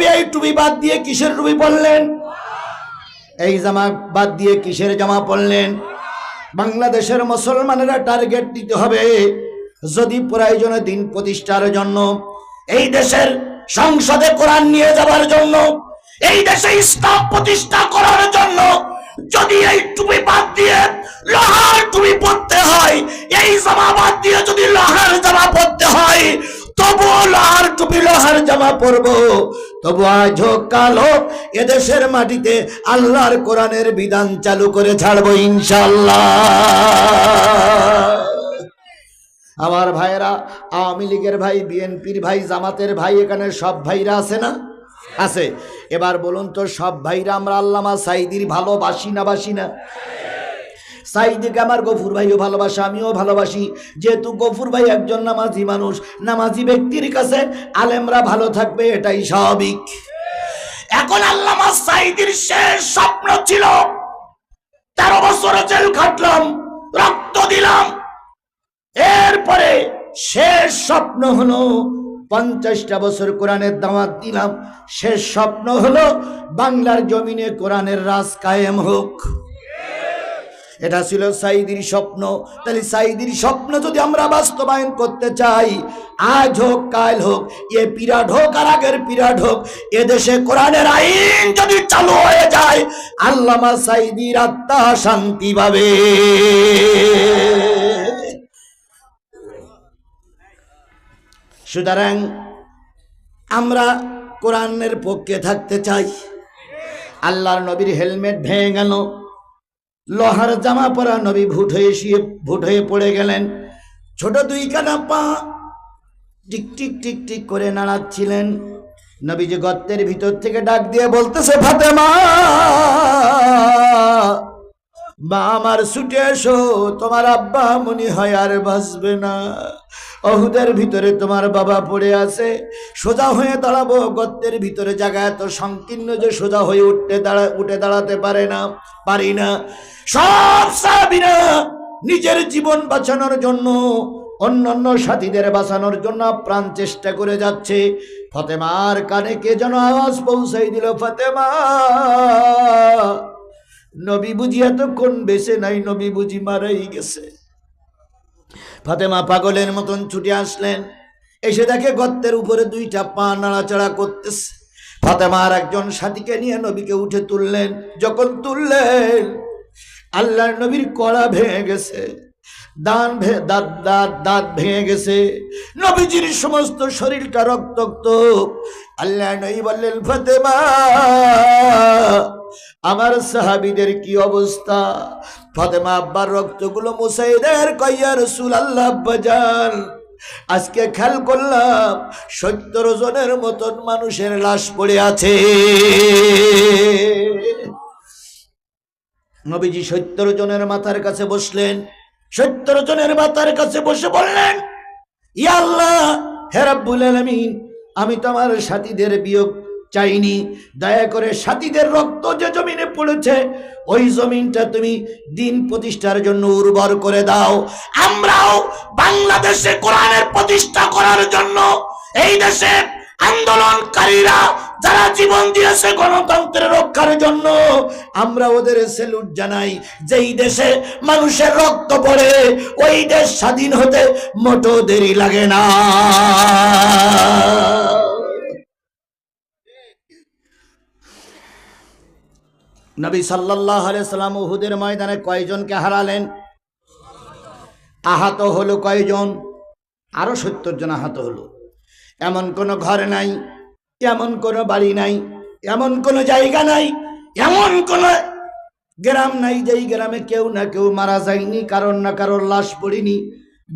নবী এই টুপি বাদ দিয়ে কিসের টুপি পরলেন? এই জামা বাদ দিয়ে কিসের জামা পরলেন? বাংলাদেশের মুসলমানেরা টার্গেট দিতে হবে যদি প্রয়োজনে দিন প্রতিষ্ঠার জন্য। এই দেশের সংসদে কোরআন নিয়ে যাবার জন্য, এই দেশে ইসলাম প্রতিষ্ঠা করার জন্য যদি এই টুপি বাদ দিয়ে লোহার টুপি পরতে হয়, এই জামা বাদ দিয়ে যদি লোহার জামা পরতে হয়, তবুও লোহার টুপি, লোহার জামা পরবো। তবু আজ কাল হোক এদেশের মাটিতে আল্লাহর কোরআনের বিধান চালু করে ছাড়বো ইনশাল্লাহ আমার ভাইয়েরা, আওয়ামী লীগের ভাই, বিএনপির ভাই, জামাতের ভাই, এখানে সব ভাইরা আছে না? আছে। এবার বলুন তো, সব ভাইরা আমরা আল্লামা সাইদির ভালোবাসি না বাসি না? সাইদিকে আমার গফুর ভাইও ভালোবাসে, আমিও ভালোবাসি। যেহেতু গফুর ভাই একজন নামাজি মানুষ, নামাজি ব্যক্তির কাছে আলেমরা ভালো থাকবে, এটাই স্বাভাবিক। এখন আল্লামা সাইদির শেষ স্বপ্ন ছিল, তেরো বছর জেল খাটলাম, রক্ত দিলাম। এরপরে শেষ স্বপ্ন হলো, পঞ্চাশটা বছর কোরআনের দাওয়াত দিলাম। শেষ স্বপ্ন হলো, বাংলার জমিনে কোরআনের রাজ কায়েম হোক। এটা ছিল সাইদির স্বপ্ন। তাহলে সাইদির স্বপ্ন যদি আমরা বাস্তবায়ন করতে চাই, আজ হোক, কাল হোক, এ পিরাট হোক আর আগের পিরাট হোক, এদেশে কোরআনের আইন যদি চালু হয়ে যায়, আল্লামা সাইদির আত্মা শান্তি পাবে। সুতরাং আমরা কোরআনের পক্ষে থাকতে চাই। আল্লাহর নবীর হেলমেট ভেঙে গেল। লোহার জামা পরা নবী ভুট হয়ে শুয়ে ভুট হয়ে পড়ে গেলেন। ছোট দুই কানা পা টিক টিক টিক টিক করে নাড়াচ্ছিলেন। নবী যে গর্তের ভিতর থেকে ডাক দিয়ে বলতেছে, ফাতেমা! মা আমার ছুটে এসো, তোমার আব্বা মনি হয় আর বাঁচবে না। অহুদের ভিতরে তোমার বাবা পড়ে আছে, সোজা হয়ে দাঁড়াবো। গর্তের ভিতরে জায়গা এত সংকীর্ণ যে সোজা হয়ে উঠতে দাঁড়া, উঠে দাঁড়াতে পারে না, পারি না। সব সাবিনা নিজের জীবন বাঁচানোর জন্য, অন্যান্য সাথীদের বাঁচানোর জন্য প্রাণ চেষ্টা করে যাচ্ছে। ফতেমার কানে কে যেন আওয়াজ পৌঁছাই দিল, ফতেমা! নবী বুঝি এতক্ষণ বেঁচে নাই, নবী বুঝি মারাই গেছে। ফাতেমা পাগলের মতন ছুটে আসলেন, এসে দেখে গর্তের উপরে দুইটা পা নাড়াচাড়া করতেছে। ফাতেমার একজন সাথীকে নিয়ে নবীকে উঠে তুললেন, যখন তুললেন, আল্লাহর নবীর কড়া ভেঙে গেছে দান দাঁত দাঁত দাঁত ভেঙে গেছে। নবীজির সমস্ত শরীরটা রক্তাক্ত। আল্লাহ নবী বললেন, ফাতেমা আমার সাহাবিদের কি অবস্থা? ফাতেমা আব্বার রক্তগুলো মুসাইদের কইয়া রসুল আল্লাহ বাজান আজকে খেয়াল করলাম, সত্তর জনের মতন মানুষের লাশ পড়ে আছে। নবীজি সত্তর জনের মাথার কাছে বসলেন। সত্তর জনের মাথার কাছে বসে বললেন, ইয়া আল্লাহ, হে রাব্বুল আলামিন, আমি তোমার সাথীদের বিয়োগ চাইনি। দয়া করে সাথীদের রক্ত যে জমিনে পড়েছে, ওই জমিনটা তুমি দিন প্রতিষ্ঠার জন্য উর্বর করে দাও। আমরাও বাংলাদেশে কোরআনের প্রতিষ্ঠা করার জন্য এই দেশে আন্দোলনকারীরা যারা জীবন দিয়েছে গণতন্ত্রের রক্ষার জন্য, আমরা ওদের সেলুট জানাই। যেই দেশে মানুষের রক্ত পড়ে, ওই দেশ স্বাধীন হতে মোটো দেরি লাগে না। নবী সাল্লাহ সাল্লাম উহুদের ময়দানে কয়জনকে হারালেন? আহত হলো কয়জন? আরও সত্তর জন আহত হলো। এমন কোনো ঘর নাই, এমন কোনো বাড়ি নাই, এমন কোনো জায়গা নাই, এমন কোনো গ্রাম নাই যেই গ্রামে কেউ না কেউ মারা যায়নি কারণ না কারোর লাশ পড়িনি।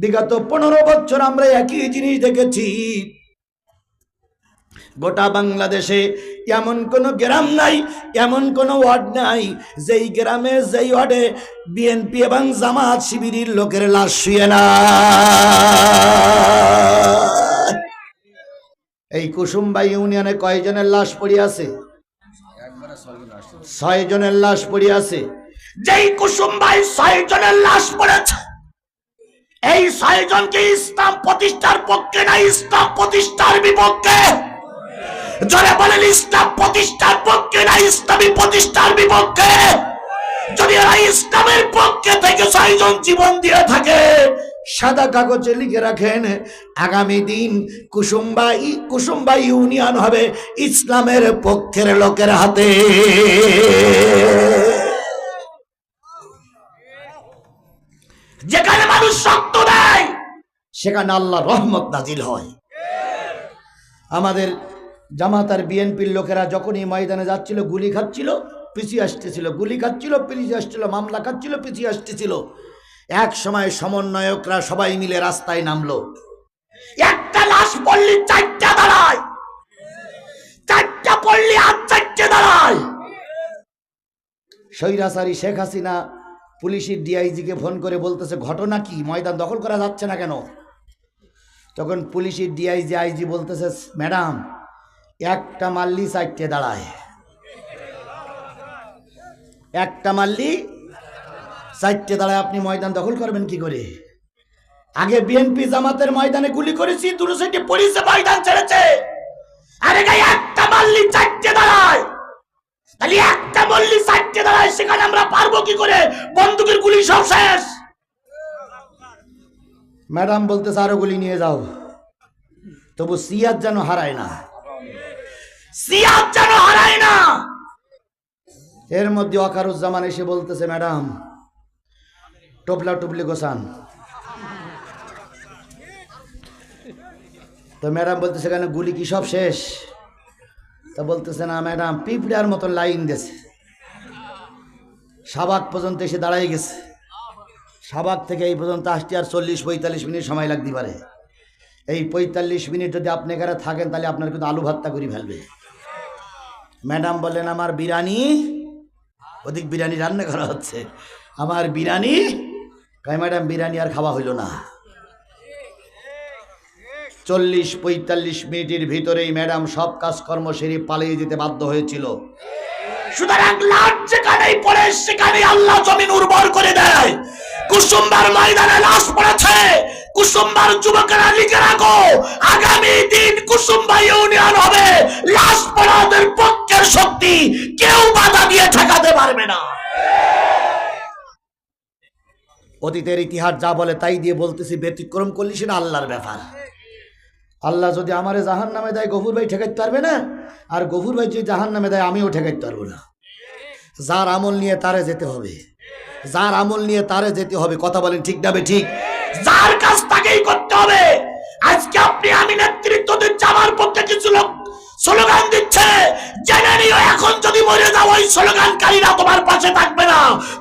বিগত পনেরো বছর আমরা একই জিনিস দেখেছি। গোটা বাংলাদেশে এমন কোনো গ্রাম নাই, এমন কোনো ওয়ার্ড নাই, যেই গ্রামে, যেই ওয়ার্ডে বিএনপি এবং জামাত শিবিরের লোকের লাশ শুয়ে না। এই কুসুম্বা ইউনিয়নে কয়জনের লাশ পড়ে আছে? ছয় জনের লাশ পড়ে আছে। যেই কুসুম্বাই ছয় জনের লাশ পড়েছে, এই ছয় জনকে ইসলাম প্রতিষ্ঠার পক্ষে না, ইসলাম প্রতিষ্ঠার বিপক্ষে? জোরে বলেন ইসলাম প্রতিষ্ঠার পক্ষে না, ইসলামী প্রতিষ্ঠার বিপক্ষে। যদি এরা ইসলামের পক্ষে থেকে ছয়জন জীবন দিয়ে থাকে, সাদা কাগজে লিখে রাখেন, আগামী দিন কুসুম্বাই কুসুম্বা ইউনিয়ন হবে ইসলামের পক্ষের লোকের হাতে। যেখানে মানুষ শক্ত দেয় সেখানে আল্লাহ রহমত নাজিল হয়। আমাদের জামাত আর বিএনপির লোকেরা যখনই ময়দানে যাচ্ছিল, গুলি খাচ্ছিল, পিছিয়ে আসতেছিল। গুলি খাচ্ছিল, পিছিয়ে আসছিল, মামলা খাচ্ছিল, পিছিয়ে আসতেছিল। এক সময় সমন্বয়করা সবাই মিলে রাস্তায় নামলো। একটা লাশ পড়লি, চারটা দাঁড়ায়। চারটা পড়লি, আর চারটে দাঁড়ায়। স্বৈরাচারী শেখ হাসিনা পুলিশের ডিআইজিকে ফোন করে বলতেছে, ঘটনা কি? ময়দান দখল করা যাচ্ছে না কেন? তখন পুলিশের ডিআইজি আইজি বলতেছে, ম্যাডাম একটা মাল্লি চারটে দাঁড়ায়। একটা মাল্লি চারটে দাঁড়ায় আপনি ময়দান দখল করবেন কি করে? আগে বিএনপি জামাতের ময়দানে গুলি করেছি দুটো সাইডে পুলিশে ময়দান ছেড়েছে। আরে গাই, একটা মাল্লি চারটে দাঁড়ায়। তাহলে একটা মল্লি চারটে দাঁড়ায়, সেখানে আমরা পারব কি করে? বন্দুকের গুলি সব শেষ। ম্যাডাম বলতেছে আরও গুলি নিয়ে যাও। তবু সিয়াদ যেন হারায় না। যেন হারায় না। এর মধ্যে অকারুজ্জামান এসে বলতেছে, ম্যাডাম, টপলা টুপলি গোসান তো ম্যাডাম বলতেছে সেখানে গুলি কি সব শেষ? তা বলতেছে, না, ম্যাডাম, পিঁপড়ার মতো লাইন দিয়েছে। সাবাক পর্যন্ত এসে দাঁড়াই গেছে। সাবাক থেকে এই পর্যন্ত আসতে আর চল্লিশ, পঁয়তাল্লিশ মিনিট সময় লাগতে পারে। এই পঁয়তাল্লিশ মিনিট যদি আপনি এখানে থাকেন, তাহলে আপনার কিন্তু আলু ভাত্তা করে ফেলবে। ম্যাডাম বললেন, আমার বিরিয়ানি? অধিক বিরিয়ানি রান্না করা হচ্ছে। আমার বিরিয়ানি? কয় ম্যাডাম, বিরিয়ানি আর খাওয়া হইল না। চল্লিশ পঁয়তাল্লিশ মিনিটের ভিতরেই ম্যাডাম সব কাজকর্ম সেরে পালিয়ে যেতে বাধ্য হয়েছিল। সুতরাং লাট যেখানেই পড়ে সেখানে আল্লাহ জমিন উর্বর করে দেয়। কুসুম্বার ময়দানে লাশ পড়েছে। কুসুম্বার যুবকেরা লিখে রাখো আগামী দিন কুসুম্বা ইউনিয়ন হবে। লাশ পড়াদের পক্ষের শক্তি কেউ বাধা দিয়ে ঠেকাতে পারবে না। অতীতের ইতিহাস যা বলে তাই দিয়ে বলতেছি, ব্যতিক্রম করলি সেটা আল্লাহর ব্যাপার। আল্লাহ যদি আমারে জাহান নামে দেয়, গফুর ভাই ঠেকাইতে পারবে না? আর গফুর ভাই যদি জাহান নামে দেয়, আমিও ঠেকাইতে পারব না। যার আমল নিয়ে তারে যেতে হবে, যার আমল নিয়ে তারে যেতে হবে, কথা বলেন ঠিক না ঠিক? যার কাজ তাকেই করতে হবে। আজকে আপনি আমি নেতৃত্ব দিচ্ছি, আমার পক্ষে কিছু লোক স্লোগান দিচ্ছে। জেনে নিও, এখন যদি মরে যাও, ওই স্লোগানকারীরা তোমার পাশে থাকবে না।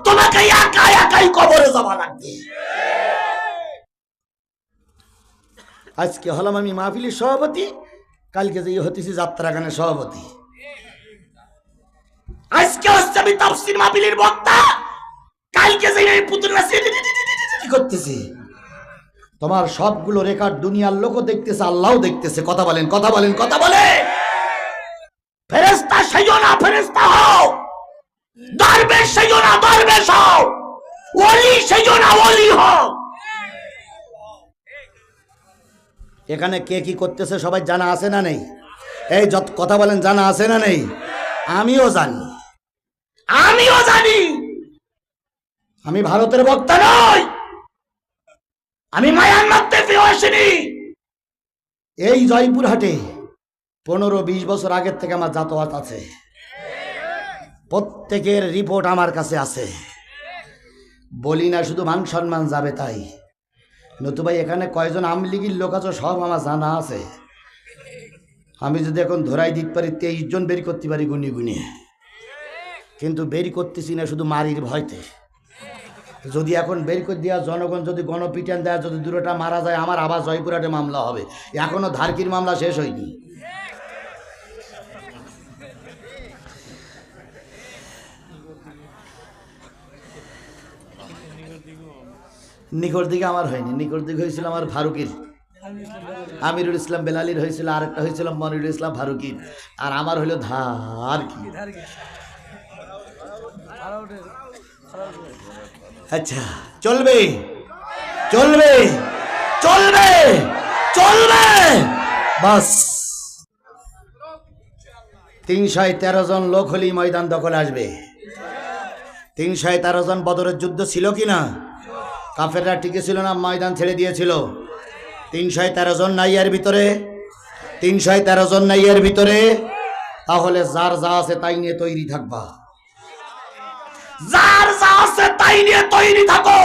তোমাকে একা একাই কবরে যাওয়া লাগবে আজকে হলাম আমি মাহফিলের সভাপতি, কালকে যে হতেছি যাত্রা গানের সভাপতি। আজকে হচ্ছে আমি তাফসির মাহফিলের বক্তা, কালকে যে আমি পুতুল করতেছি। তোমার সবগুলো রেকর্ড দুনিয়ার লোকও দেখতেছে, আল্লাহও দেখতেছে। কথা বলেন কথা বলেন, কথা বলে ফেরেস্তা সেজো না ফেরেস্তা হও। দরবেশ সেজো না, দরবেশ হও। ওলি সেজো না, ওলি হও। এখানে কে কি করতেছে সবাই জানা আছে না নেই? এই যত কথা বলেন, জানা আছে না নেই? আমিও জানি। আমিও জানি! আমি ভারতের বক্তা নই! আমি মায়ানমার থেকে আসিনি! এই জয়পুরহাটে পনেরো বিশ বছর আগের থেকে আমার যাতায়াত আছে। প্রত্যেকের রিপোর্ট আমার কাছে আছে। বলি না শুধু মান সম্মান যাবে তাই। নতুবাই, এখানে কয়জন আমলিগির লোক আছে সব আমার জানা আছে। আমি যদি এখন ধরাই দিতে পারি, তেইশ জন বের করতে পারি গুনি গুনি। কিন্তু বের করতেছি না, শুধু মারির ভয়তে। যদি এখন বের করে দেওয়া জনগণ যদি গণপিটান দেওয়া, যদি দুটোটা মারা যায়, আমার আবার জয়পুরহাটে মামলা হবে। এখনও ধারকির মামলা শেষ হয়নি। নিকট দিকে আমার হয়নি, নিকট দিকে হয়েছিল আমার ফারুকির। আমিরুল ইসলাম বেলালির হয়েছিল, আরেকটা হয়েছিল মনিরুল ইসলাম ফারুকির। আর আমার হলো ধার কি? আচ্ছা চলবে চলবে চলবে চলবে, বাস। তিনশো তেরো জন লোক হলেই ময়দান দখল আসবে। তিনশো তেরো জন বদরের যুদ্ধ ছিল কি না কাফেররা টিকে ছিল না, ময়দান ছেড়ে দিয়েছিল। তিনশো তেরো জন নাই এর ভিতরে তিনশো তেরো জন নাই এর ভিতরে, তাহলে যার যা আছে তাই নিয়ে তৈরি থাকবা। যার যা আছে তাই নিয়ে তৈরি থাকো।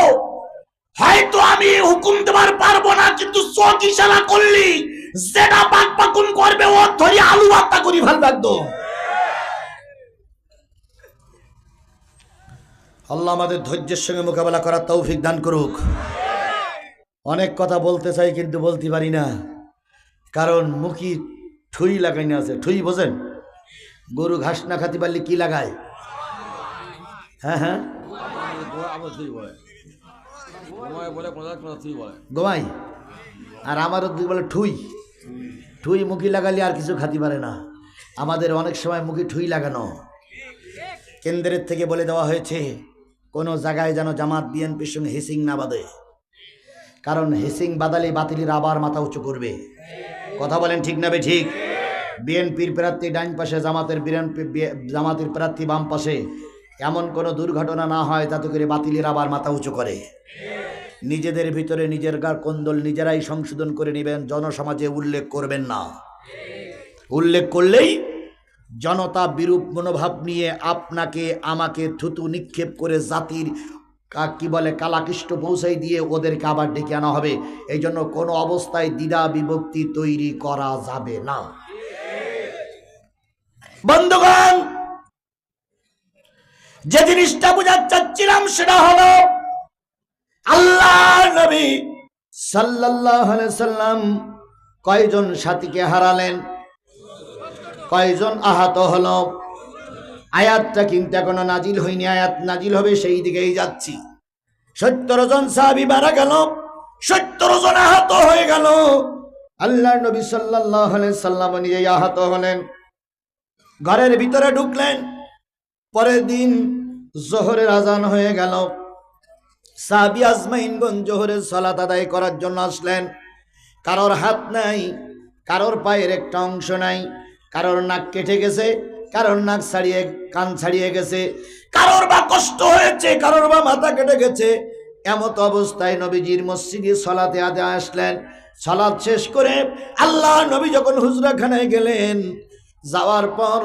হয়তো আমি হুকুম দেবার পারব না, কিন্তু চোখ ইশারা করলি, যেটা পাক পাকুন করবে, ও ধরি আলু বাত্তা করি ভালো একদম। আল্লাহ আমাদের ধৈর্যের সঙ্গে মোকাবেলা করার তৌফিক দান করুক। অনেক কথা বলতে চাই কিন্তু বলতে পারি না। কারণ মুখি ঠুই লাগাই না আছে। ঠুই বোঝেন? গরু ঘাস না খাতে পারলে কি লাগায়? হ্যাঁ হ্যাঁ। গোমাই আর আমারও দুই বলে ঠুই। ঠুই মুখি লাগালে আর কিছু খাতে পারে না। আমাদের অনেক সময় মুখে ঠুই লাগানো। কেন্দ্রের থেকে বলে দেওয়া হয়েছে কোনো জায়গায় যেন জামাত বিএনপির সঙ্গে হিসিং না বাঁধে। কারণ হিসিং বাদালে বাতিলের আবার মাথা উঁচু করবে। কথা বলেন ঠিক নাবে ঠিক? বিএনপির প্রার্থী ডাইন পাশে, জামাতের বিএনপি জামাতের প্রার্থী বাম পাশে। এমন কোনো দুর্ঘটনা না হয় তাতে করে বাতিলের আবার মাথা উঁচু করে। নিজেদের ভিতরে নিজের গার কোন্দল নিজেরাই সংশোধন করে নেবেন, জনসমাজে উল্লেখ করবেন না। উল্লেখ করলেই জনতা বিরূপ মনোভাব নিয়ে আপনাকে, আমাকে থুতু নিক্ষেপ করে জাতির কি বলে, কালাকৃষ্ট পৌঁছাই দিয়ে ওদেরকে আবার ডেকে আনা হবে। এই জন্য কোনো অবস্থায় দ্বিধা বিভক্তি তৈরি করা যাবে না। বন্ধুগণ, যে জিনিসটা বোঝাতে চাচ্ছিলাম সেটা হলো আল্লাহ নবী আলাইহি সাল্লাম কয়জন সাথীকে হারালেন? কয়জন আহত হলো? আয়াতটা কিন্তু এখনও নাজিল হয়নি। আয়াত নাজিল হবে সেই দিকেই যাচ্ছি। সত্তর জন সাহাবি মারা গেল। সত্তর জন আহত হয়ে গেল। আল্লাহ নবী আলাইহি সাল্লাম নিজেই আহত হলেন। ঘরের ভিতরে ঢুকলেন। পরের দিন জোহরের আজান হয়ে গেল। সাহাবি আজমাইনগঞ্জ জোহরের সালাত আদায় করার জন্য আসলেন। কারোর হাত নাই, কারোর পায়ের একটা অংশ নাই। কারোর নাক কেটে গেছে, কারোর নাক ছাড়িয়ে, কান ছাড়িয়ে গেছে। কারোর বা কষ্ট হয়েছে, কারোর বা মাথা কেটে গেছে। এমত অবস্থায় নবীজির মসজিদে সলাতে আদে আসলেন। সলাদ শেষ করে আল্লাহ নবী যখন হুজরাখানায় গেলেন, যাওয়ার পর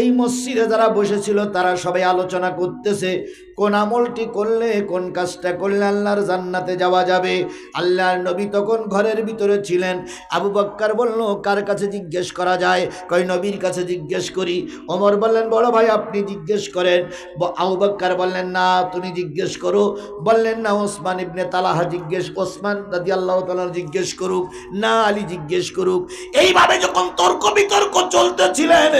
এই মসজিদে যারা বসেছিল, তারা সবাই আলোচনা করতেছে। কোন আমলটি করলে, কোন কাজটা করলে আল্লাহর জান্নাতে যাওয়া যাবে? আল্লাহর নবী তখন ঘরের ভিতরে ছিলেন। আবু বক্কার বলল, কার কাছে জিজ্ঞেস করা যায়? কই নবীর কাছে জিজ্ঞেস করি। ওমর বললেন, বড় ভাই, আপনি জিজ্ঞেস করেন। আবু বক্কার বললেন, না, তুমি জিজ্ঞেস করো। বললেন, না, ওসমান ইবনে তালাহা জিজ্ঞেস, ওসমান দাদি আল্লাহ তালার জিজ্ঞেস করুক, না, আলী জিজ্ঞেস করুক। এইভাবে যখন তর্ক বিতর্ক চলতেছিলেন,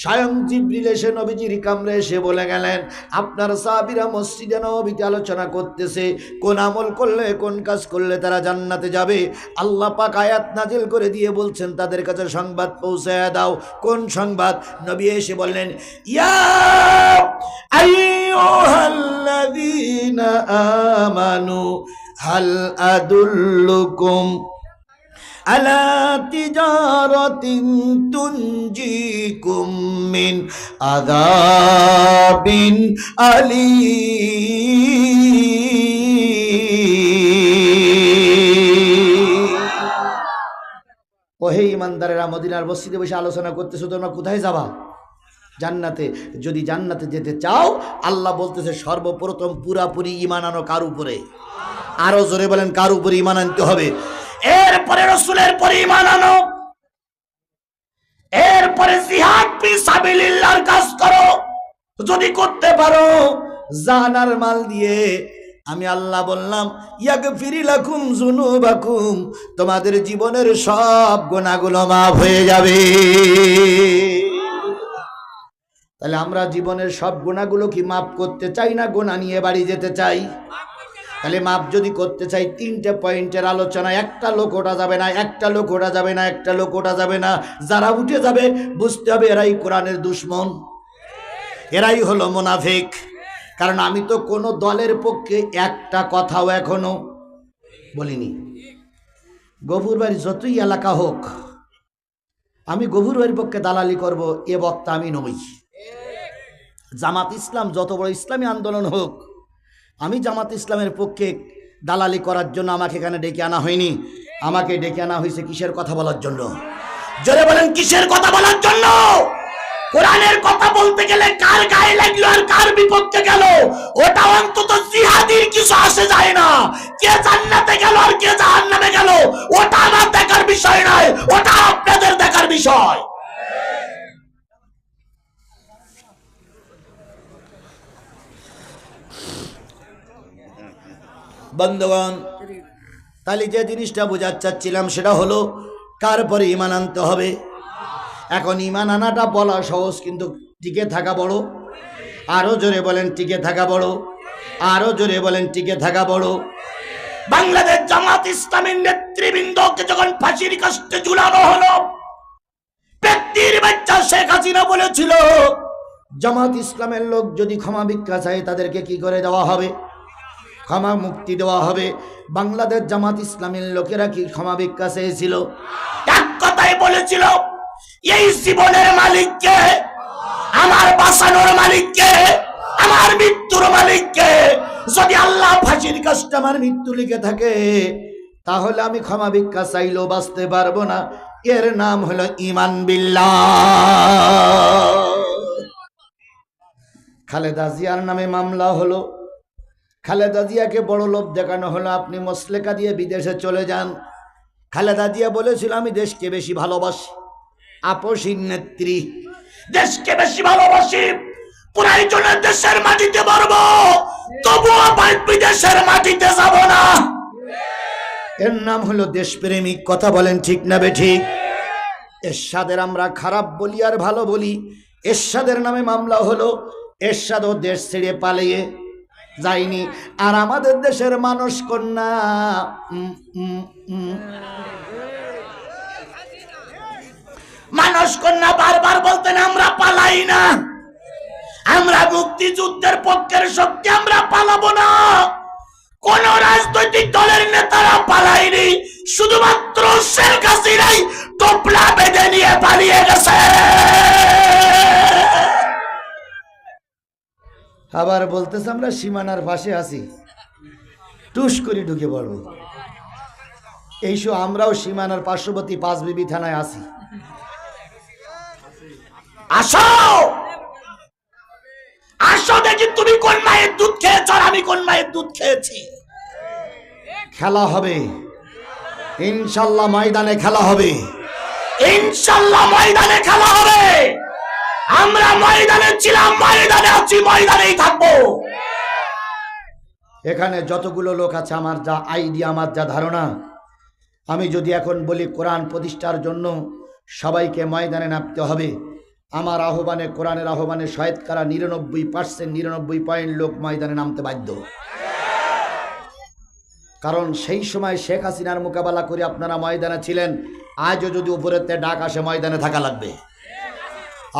স্বয়ং জিব্রিল এসে নবীজির কামরে এসে বলে গেলেন, আপনার সাহাবিরা মসজিদে নবীতে আলোচনা করতেছে, কোন আমল করলে, কোন কাজ করলে তারা জান্নাতে যাবে। আল্লাহ পাক আয়াত নাজিল করে দিয়ে বলছেন, তাদের কাছে সংবাদ পৌঁছায় দাও। কোন সংবাদ? নবী এসে বললেন, ইয়া আমানু, হাল আদুল্লুকুম على تجارة تنجيكم من عذاب أليم ওহে ইমানদারেরা মদিনার মসজিদে বসে আলোচনা করতেছো তোমরা কোথায় যাবা জান্নাতে যদি জান্নাতে যেতে চাও আল্লাহ বলতেছে সর্বপ্রথম পুরাপুরি ইমান আনো কার উপরে আরো জোরে বলেন কার উপরে ইমান আনতে হবে এরপরে রসুলের পরে আনো। এরপরে জিহাদ কাজ করো। যদি করতে পারো জানার মাল দিয়ে আমি আল্লাহ বললাম ইয়াক ফিরিলাকুম জুনুবাকুম তোমাদের জীবনের সব গোনাগুলো মাফ হয়ে যাবে। তাহলে আমরা জীবনের সব গুণাগুলো কি মাফ করতে চাই না গোনা নিয়ে বাড়ি যেতে চাই? তাহলে মাপ যদি করতে চাই, তিনটে পয়েন্টের আলোচনা একটা লোক ওটা যাবে না, একটা লোক ওটা যাবে না, একটা লোক ওটা যাবে না। যারা উঠে যাবে, বুঝতে হবে এরাই কোরআনের দুশ্মন। এরাই হলো মোনাফিক। কারণ আমি তো কোনো দলের পক্ষে একটা কথাও এখনও বলিনি। গফুর বাড়ি যতই এলাকা হোক, আমি গভুর বাড়ির পক্ষে দালালি করব, এ বক্তা আমি নই। জামাত ইসলাম যত বড় ইসলামী আন্দোলন হোক আমি জামাত ইসলামের পক্ষে দালালি করার জন্য আমাকে এখানে ডেকে আনা হয়নি। আমাকে ডেকে আনা হয়েছে কিসের কথা বলার জন্য? জোরে বলেন, কিসের কথা বলার জন্য? কোরআনের কথা বলতে গেলে কার গায়ে লাগল আর কার বিপক্ষে গেল? ওটা অন্তত জিহাদির কিছু আসে যায় না। কে জান্নাতে গেল আর কে জাহান্নামে গেল? ওটা আমার দেখার বিষয় নয়, ওটা আপনাদের দেখার বিষয়। বন্ধুগণ, তাহলে যে জিনিসটা বোঝার চাচ্ছিলাম সেটা হলো, কার পরে ইমান আনতে হবে? এখন ইমান আনাটা বলা সহজ, কিন্তু টিকে থাকা বড়। আরও জোরে বলেন, টিকে থাকা বড়। আরও জোরে বলেন, টিকে থাকা বড়। বাংলাদেশ জামাত ইসলামের নেতৃবৃন্দকে যখন ফাঁসির কাস্তে ঝুলানো হলো, ব্যক্তির বাচ্চা শেখ হাসিনা বলেছিল, জামাত ইসলামের লোক যদি ক্ষমা ভিক্ষা চায়, তাদেরকে কি করে দেওয়া হবে? ক্ষমা মুক্তি দেওয়া হবে। বাংলাদেশ জামাত ইসলামের লোকেরা কি ক্ষমা ভিক্ষা চেয়েছিল? এক কথাই বলেছিল, এই জীবনের মালিককে আমার বাঁচানোর মালিককে আমার মৃত্যুর মালিককে যদি আল্লাহ ফাঁসির কাজটা আমার মৃত্যু লিখে থাকে, তাহলে আমি ক্ষমা ভিক্ষা চাইলেও বাঁচতে পারব না। এর নাম হলো ইমান বিল্লাহ। খালেদা জিয়ার নামে মামলা হলো খালেদা জিয়াকে বড় লোভ দেখানো হলো। আপনি মসলেকা দিয়ে বিদেশে চলে যান। খালেদা জিয়া বলেছিল, আমি দেশকে বেশি ভালোবাসি। আপসীর নেত্রী, দেশকে বেশি ভালোবাসি। প্রয়োজনে দেশের মাটিতে মরব। তবুও বিদেশের মাটিতে যাব না। এর নাম হলো দেশপ্রেমিক। কথা বলেন ঠিক না বেঠিক এরশাদের আমরা খারাপ বলি আর ভালো বলি। এরশাদের নামে মামলা হলো, এরশাদও দেশ ছেড়ে পালিয়ে যায়নি আর আমাদের দেশের মানুষ কন্যা। মানুষ কন্যা বারবার বলতেন, আমরা পালাই না। আমরা মুক্তিযুদ্ধের পক্ষের শক্তি, আমরা পালাবো না। কোন রাজনৈতিক দলের নেতারা পালায়নি। শুধুমাত্র শেখ হাসিনাই টোপলা বেঁধে নিয়ে পালিয়ে গেছে। আবার বলতেছে আমরা সীমানার পাশে আছি। টুস করে ঢুকে পড়ব। এইসব আমরাও সীমানার পার্শ্ববর্তী পাঁচ বিবি থানায় আছি। আসো! আসো দেখি তুমি কোন মায়ের দুধ খেয়েছ আর আমি কোন মায়ের দুধ খেয়েছি। খেলা হবে। ইনশাল্লাহ ময়দানে খেলা হবে। ইনশাল্লাহ ময়দানে খেলা হবে। আমরা ময়দানে ছিলাম, ময়দানে আছি, ময়দানেই থাকব। এখানে যতগুলো লোক আছে, আমার যা আইডিয়া, আমার যা ধারণা, আমি যদি এখন বলি কোরআন প্রতিষ্ঠার জন্য সবাইকে ময়দানে নামতে হবে, আমার আহ্বানে, কোরআনের আহ্বানে শয়েতকারা নিরানব্বই পার্সেন্ট, নিরানব্বই পয়েন্ট লোক ময়দানে নামতে বাধ্য। কারণ সেই সময় শেখ হাসিনার মোকাবেলা করে আপনারা ময়দানে ছিলেন, আজও যদি উপরেতে ডাক আসে, ময়দানে থাকা লাগবে।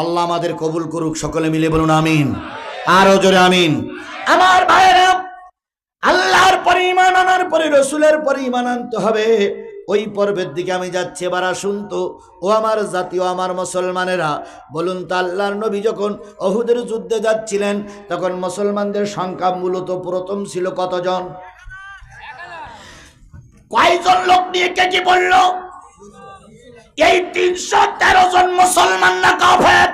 আল্লাহ আমাদের কবুল করুক, সকলে মিলে বলুন আমিন। আরও জোরে আমিন। আমার ভাইয়েরা, আল্লাহর পরে ইমান আনার পরে, রসুলের পরে ইমান আনতে হবে। ওই পর্বের দিকে আমি যাচ্ছি, এবার আসুন তো। ও আমার জাতীয় আমার মুসলমানেরা, বলুন তো আল্লাহর নবী যখন অহুদের যুদ্ধে যাচ্ছিলেন, তখন মুসলমানদের সংখ্যা মূলত প্রথম ছিল কতজন? কয়জন লোক নিয়ে কে কি বলল? এই তিনশো তেরো জন মুসলমান না কাফের?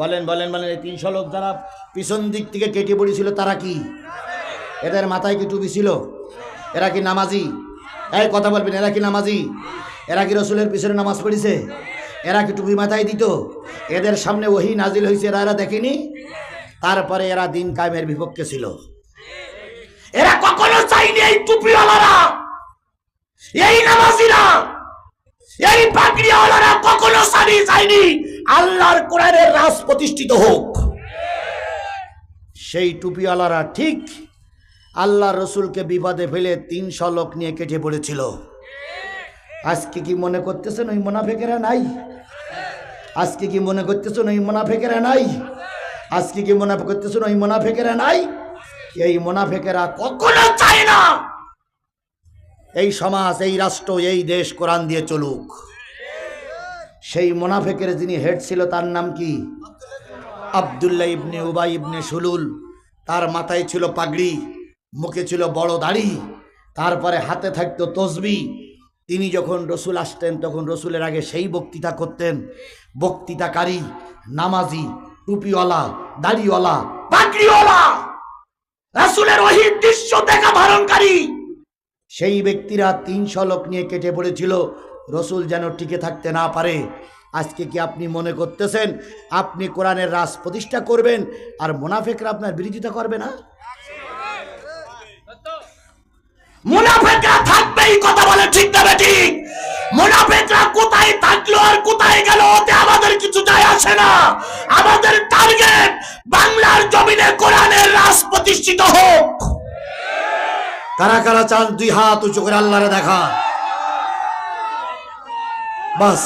বলেন বলেন বলেন, এই তিনশো লোক যারা পিছন দিক থেকে কেটে পড়েছিল, তারা কি? এদের মাথায় কি টুপি ছিল? এরা কি নামাজি? এই কথা বলবেন, এরা কি নামাজি? এরা কি রসুলের পিছনে নামাজ পড়েছে? এরা কি টুপি মাথায় দিত? এদের সামনে ওহি নাজিল হয়েছে, এরা এরা দেখেনি? তারপরে এরা দিন কায়েমের বিপক্ষে ছিল। এরা কখনো চাইনি এই টুপিওয়ালারা এই নামাজিরা, এই পাগড়িওয়ালারা কখনো সারি চাইনি আল্লাহর কোরআনের রাজ প্রতিষ্ঠিত হোক। সেই টুপিওয়ালারা ঠিক আল্লাহ রসুলকে বিবাদে ফেলে তিনশো লোক নিয়ে কেটে পড়েছিল। আজকে কি মনে করতেছেন ওই মোনাফেকেরা নাই? আজকে কি মনে করতেছেন ওই মোনাফেকেরা নাই? আজকে কি মনে করতেছেন ওই মোনাফেকেরা নাই? এই মোনাফেকেরা কখনো চায় না। এই সমাজ, এই রাষ্ট্র, এই দেশ কোরআন দিয়ে চলুক। সেই মোনাফেকের যিনি হেড ছিল, তার নাম কি? আবদুল্লাহ ইবনে উবাই ইবনে সুলুল। তার মাথায় ছিল পাগড়ি, মুখে ছিল বড় দাড়ি, তারপরে হাতে থাকতো তসবি। তিনি যখন রসুল আসতেন, তখন রসুলের আগে সেই বক্তৃতা করতেন। বক্তৃতাকারী, নামাজি, টুপিওয়ালা, দাড়িওয়ালা, পাগড়িওয়ালা, রাসুলের ওহির দৃশ্য দেখা ধারণকারী। সেই ব্যক্তিরা তিনশো লোক নিয়ে কেটে পড়েছিল। রসুল যেন টিকে থাকতে না পারে। আজকে কি আপনি মনে করতেছেন, আপনি কোরআনের রাজ প্রতিষ্ঠা করবেন আর মোনাফেকরা আপনার বিরোধিতা করবে না? মুনাফেকরা থাকবেই, কথা বলে ঠিক না ঠিক। মুনাফেকরা কোথায় থাকল আর কোথায় গেল, ওতে আমাদের কিছু যায় আসে না। আমাদের টার্গেট বাংলার জমিনে কোরআনের রাজ প্রতিষ্ঠিত হোক। কারা কারা চান, দুই হাত উঁচু করে আল্লাহরে দেখা। বাস,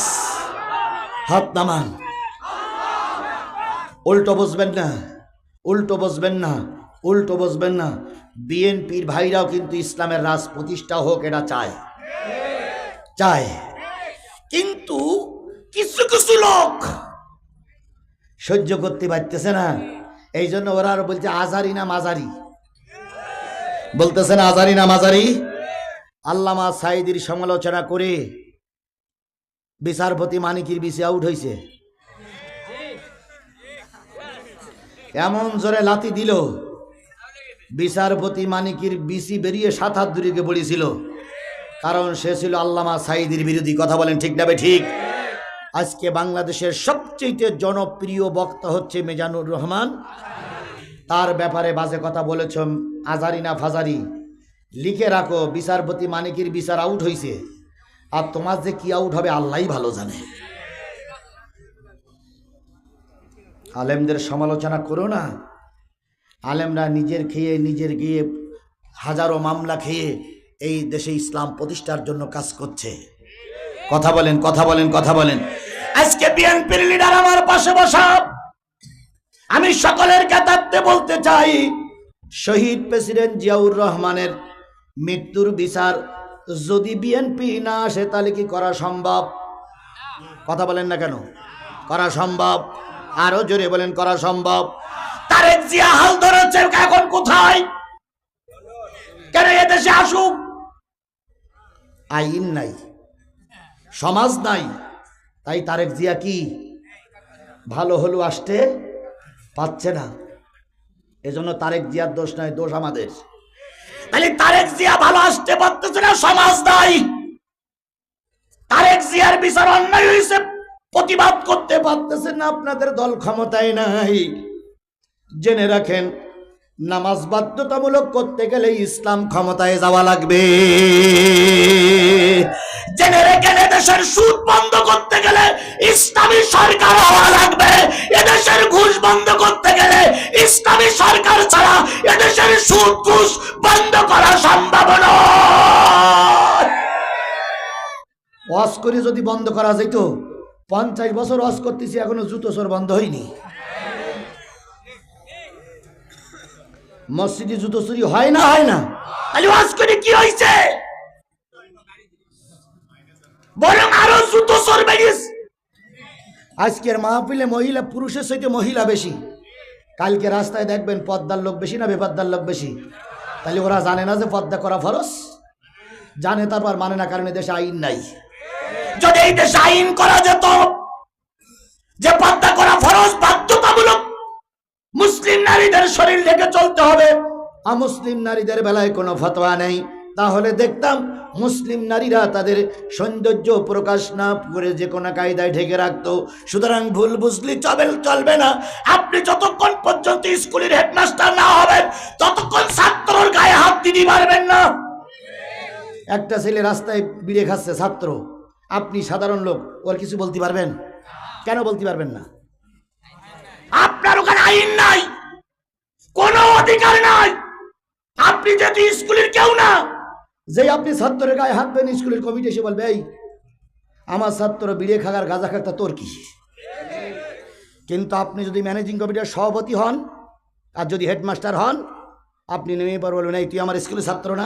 হাত নামান। উল্টো বসবেন না, উল্টো বসবেন না, উল্টো বসবেন না। বিএনপির ভাইরাও কিন্তু ইসলামের রাজ প্রতিষ্ঠা হোক, এটা চায়। চায়। কিন্তু কিছু কিছু লোক সহ্য করতে পারতেছে না। এই জন্য ওরা আরও বলছে, আজারি না মাজারি। বলতেছেন আজারি না মাজারি? আল্লামা সাইদির সমালোচনা করে বিচারপতি মানিকির বিসি আউট হয়েছে এমন জোরে লাতি দিল, বিচারপতি মানিকির বিসি বেরিয়ে সাত হাত দূরে গিয়ে পড়েছিল কারণ সে ছিল আল্লামা সাইদির বিরোধী। কথা বলেন ঠিক না ঠিক? আজকে বাংলাদেশের সবচেয়ে জনপ্রিয় বক্তা হচ্ছে মেজানুর রহমান। তার ব্যাপারে বাজে কথা বলেছ আজারি না ফাজারি, লিখে রাখো, বিচারপতি মানিকির বিচার আউট হয়েছে আর তোমার যে কি আউট হবে আল্লাহই ভালো জানে। আলেমদের সমালোচনা করো না। আলেমরা নিজের খেয়ে, নিজের গিয়ে হাজারো মামলা খেয়ে এই দেশে ইসলাম প্রতিষ্ঠার জন্য কাজ করছে। কথা বলেন কথা বলেন কথা বলেন। আজকে বিএনপির লিডার আমার পাশে বসা। আমি সকলের কাতারতে বলতে চাই শহীদ প্রেসিডেন্ট জিয়াউর রহমানের মৃত্যুর বিচার, যদি বিএনপি না আসে তাহলে কি করা সম্ভব? কথা বলেন না কেন? করা সম্ভব। আরও জোরে বলেন, করা সম্ভব। তারেক জিয়া হাল ধরেছে এখন কোথায়? কেন এদেশে আসুক? আইন নাই, সমাজ নাই, তাই তারেক জিয়া কি? ভালো হলো আসতে পাচ্ছে না। এজন্য তারেক জিয়ার দোষ নাই, দোষ আমাদের। তাহলে তারেক জিয়া ভালো আসতে পারতেছে না, সমাজ নাই। তারেক জিয়ার বিচার অন্যায় হয়েছে প্রতিবাদ করতে পারতেছে না, আপনাদের দল ক্ষমতায় নাই। জেনে রাখেন নামাজ বাধ্যতামূলক করতে গেলে ইসলাম ক্ষমতায় যাওয়া লাগবে। এদেশের সুদ বন্ধ করতে গেলে ইসলামী সরকার হওয়া লাগবে। এদেশের ঘুষ বন্ধ করতে গেলে ইসলামী সরকার ছাড়া এদেশের সুদ ঘুষ বন্ধ করা সম্ভব নয়। করে যদি বন্ধ করা যেত, পঞ্চাশ বছর ওয়াজ করতেছি, এখনও জুতো সর বন্ধ হয়নি। মসজিদে জুতো চুরি হয় না হয় না? ওয়াজ করে কি হয়েছে বরং আরও জুতো চোর বেরিয়েছে। আজকের মাহফিলে মহিলা পুরুষের সাথে মহিলা বেশি। কালকে রাস্তায় দেখবেন পদ্মার লোক বেশি না বেপদ্দার লোক বেশি। তাহলে ওরা জানে না যে পদ্মা করা ফরস জানে তারপর মানে না কারণে দেশে আইন নাই। যদি এই দেশে আইন করা যেত, যে পদ্মা করা ফরজ বাধ্যতামূলক মুসলিম নারীদের শরীর ঢেকে চলতে হবে। মুসলিম নারীদের বেলায় কোনো ফতোয়া নেই। তাহলে দেখতাম মুসলিম নারীরা তাদের সৌন্দর্য প্রকাশ না করে যে কোনো কায়দায় ঢেকে রাখতো। সুতরাং ভুল বুঝলি চবেল চলবে না। আপনি যতক্ষণ পর্যন্ত স্কুলের হেডমাস্টার না হবেন, ততক্ষণ ছাত্রর গায়ে হাত দিতে পারবেন না। একটা ছেলে রাস্তায় বিড়ে খাচ্ছে, ছাত্র। আপনি সাধারণ লোক, ওর কিছু বলতে পারবেন? কেন বলতে পারবেন না? আপনার আইন নাই, কোনো অধিকার নাই। আপনি যেহেতু স্কুলের কেউ না যে আপনি ছাত্রের গায়ে হাত দেন, স্কুলের কমিটি এসে বলবে, এই, আমার ছাত্র বিড়ে খাগার, গাঁজা খাকটা তোর কি? কিন্তু আপনি যদি ম্যানেজিং কমিটির সভাপতি হন, আর যদি হেডমাস্টার হন, আপনি নেমে পর বলবেন, এই, তুই আমার স্কুলের ছাত্র না।